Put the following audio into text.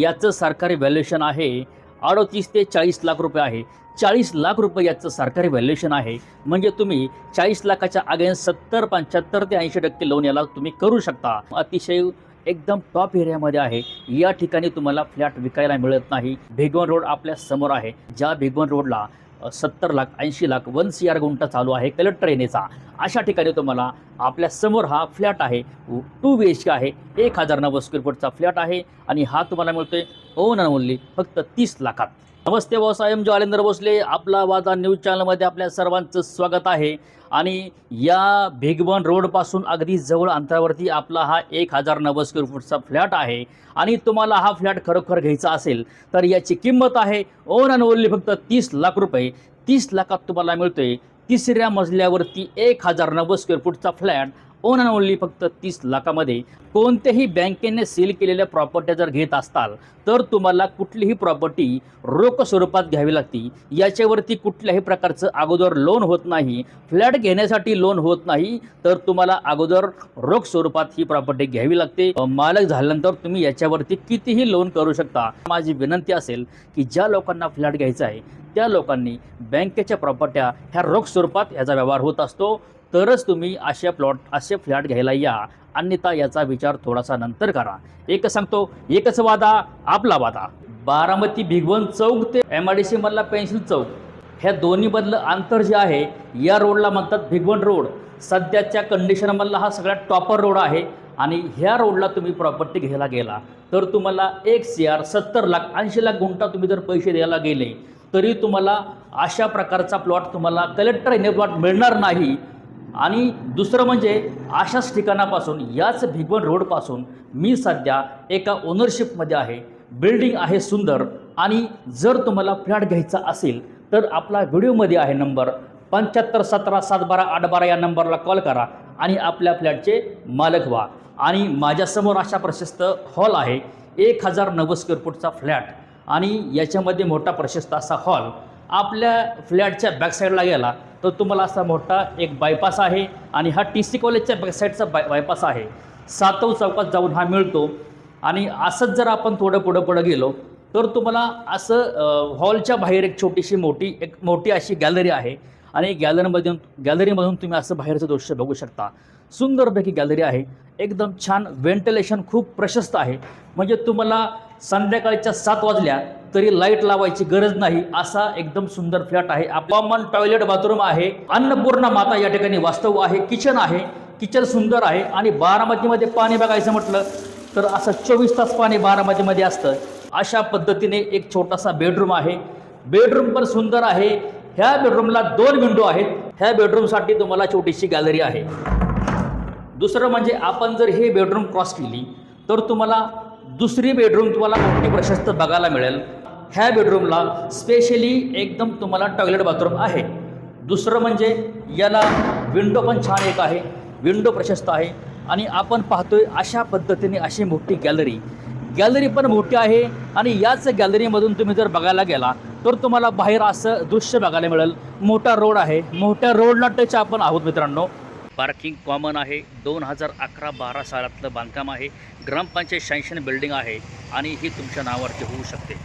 याचं सरकारी व्हॅल्युएशन आहे. अडतीस ते चाळीस लाख रुपये आहे. चाळीस लाख रुपये याचं सरकारी व्हॅल्युएशन आहे. म्हणजे तुम्ही चाळीस लाखाच्या अगेन्स्ट सत्तर पंच्याहत्तर ते ऐंशी टक्के लोन याला तुम्ही करू शकता. अतिशय एकदम टॉप एरियामध्ये आहे. या ठिकाणी तुम्हाला फ्लॅट विकायला मिळत नाही. भिगवण रोड आपल्यासमोर आहे. ज्या भिगवण रोडला सत्तर लाख ऐंशी लाख वन सी आर गुंठा चालू आहे कलेक्टर येण्याचा. अशा ठिकाणी तुम्हाला आपल्यासमोर हा फ्लॅट आहे. टू बी एच के आहे. एक हजार नव्वद स्क्वेअर फूटचा फ्लॅट आहे. आणि हा तुम्हाला मिळतोय हो ओन ओनली फक्त तीस लाखात. नमस्ते व्यवसाय एम जालेंद्र भोसले. आपला वादा न्यूज चॅनलमध्ये आपल्या सर्वांचं स्वागत आहे. आणि या भिगवन रोडपासून अगदी जवळ अंतरावरती आपला हा एक हजार नव्वद स्क्वेअर फूटचा फ्लॅट आहे. आणि तुम्हाला हा फ्लॅट खरोखर घ्यायचा असेल तर याची किंमत आहे ओन अँड ओनली फक्त तीस लाख रुपये. तीस लाखात तुम्हाला मिळतोय तिसऱ्या मजल्यावरती एक हजार नव्वद स्क्वेअर फूटचा फ्लॅट ओन अँड ओनली फक्त तीस लाखामध्ये कोणत्याही बँकेने सील केलेल्या प्रॉपर्ट्या जर घेत असताल तर तुम्हाला कुठलीही प्रॉपर्टी रोख स्वरूपात घ्यावी लागते. याच्यावरती कुठल्याही प्रकारचं अगोदर लोन होत नाही फ्लॅट घेण्यासाठी लोन होत नाही तर तुम्हाला अगोदर रोख स्वरूपात ही प्रॉपर्टी घ्यावी लागते. मालक झाल्यानंतर तुम्ही याच्यावरती कितीही लोन करू शकता. माझी विनंती असेल की ज्या लोकांना फ्लॅट घ्यायचा आहे त्या लोकांनी बँकेच्या प्रॉपर्ट्या ह्या रोख स्वरूपात याचा व्यवहार होत असतो. तरच तुम्ही अशा प्लॉट असे फ्लॅट घ्यायला या. अन्यथा याचा विचार थोडासा नंतर करा. एक सांगतो एकच वादा आपला वादा. बारामती भिगवण चौक ते एम आय डी सी मधला पेन्सिल चौक. ह्या दोन्हीमधलं अंतर जे आहे या रोडला म्हणतात भिगवण रोड सध्याच्या कंडिशनमधला हा सगळ्यात टॉपर रोड आहे आणि ह्या रोडला तुम्ही प्रॉपर्टी घ्यायला गेला. तर तुम्हाला एक सी आर सत्तर लाख ऐंशी लाख गुंठा तुम्ही जर पैसे द्यायला गेले तरी तुम्हाला अशा प्रकारचा प्लॉट तुम्हाला कलेक्टर येणे प्लॉट मिळणार नाही. आणि दुसरं म्हणजे अशाच ठिकाणापासून याच भिगवण रोडपासून मी सध्या एका ओनरशिपमध्ये आहे. बिल्डिंग आहे सुंदर आणि जर तुम्हाला फ्लॅट घ्यायचा असेल तर आपला व्हिडिओमध्ये आहे नंबर पंच्याहत्तर सतरा सात बारा आठ बारा या नंबरला कॉल करा आणि आपल्या फ्लॅटचे मालक व्हा. आणि माझ्यासमोर अशा प्रशस्त हॉल आहे एक हजार नव्वद स्क्वेअर फूटचा फ्लॅट आणि याच्यामध्ये मोठा प्रशस्त असा हॉल. आपल्या फ्लॅटच्या बॅकसाईडला गेला तर तुम्हाला असा मोठा एक बायपास आहे आणि हा टी सी कॉलेजच्या बॅकसाईडचा बाय बायपास आहे. सातव चौकात जाऊन हा मिळतो आणि असंच जर आपण थोडं पुढं पुढं गेलो तर तुम्हाला असं हॉलच्या बाहेर एक छोटीशी मोठी एक मोठी अशी गॅलरी आहे आणि गॅलरीमधून गॅलरीमधून तुम्ही असं बाहेरचं दृश्य बघू शकता. सुंदरपैकी गॅलरी आहे. एकदम छान व्हेंटिलेशन खूप प्रशस्त आहे. म्हणजे तुम्हाला संध्याकाळच्या सात वाजल्या तरी लाइट लावायची गरज नाही असा एकदम सुंदर फ्लॅट आहे. कॉमन टॉयलेट बाथरूम आहे. अन्नपूर्णा माता या ठिकाणी वास्तव आहे. किचन आहे. किचन सुंदर आहे. आणि बारामतीमध्ये पाणी बघायचं म्हटलं तर असं चोवीस तास पाणी बारामतीमध्ये असतं. अशा पद्धतीने एक छोटासा बेडरूम आहे. बेडरूम पण सुंदर आहे. ह्या बेडरूमला दोन विंडो आहेत. ह्या बेडरूमसाठी तुम्हाला छोटीशी गॅलरी आहे. दुसरं म्हणजे आपण जर हे बेडरूम क्रॉस केली तर तुम्हाला दुसरी बेडरूम तुम्हाला मोठी प्रशस्त बघायला मिळेल. ह्या बेडरूमला स्पेशली एकदम तुम्हाला टॉयलेट बाथरूम आहे. दुसरं म्हणजे याला विंडो पण छान एक आहे. विंडो प्रशस्त आहे. आणि आपण पाहतोय अशा पद्धतीने अशी मोठी गॅलरी गॅलरी पण मोठी आहे आणि याच गॅलरीमधून तुम्ही जर बघायला गेला तर तुम्हाला बाहेर असं दृश्य बघायला मिळेल. मोठा रोड आहे. मोठ्या रोडला टच आपण आहोत मित्रांनो. पार्किंग कॉमन आहे. दोन हजार अकरा बारा सालातलं बांधकाम आहे. ग्रामपंचायत शैक्षणिक बिल्डिंग आहे आणि ही तुमच्या नावावरती होऊ शकते.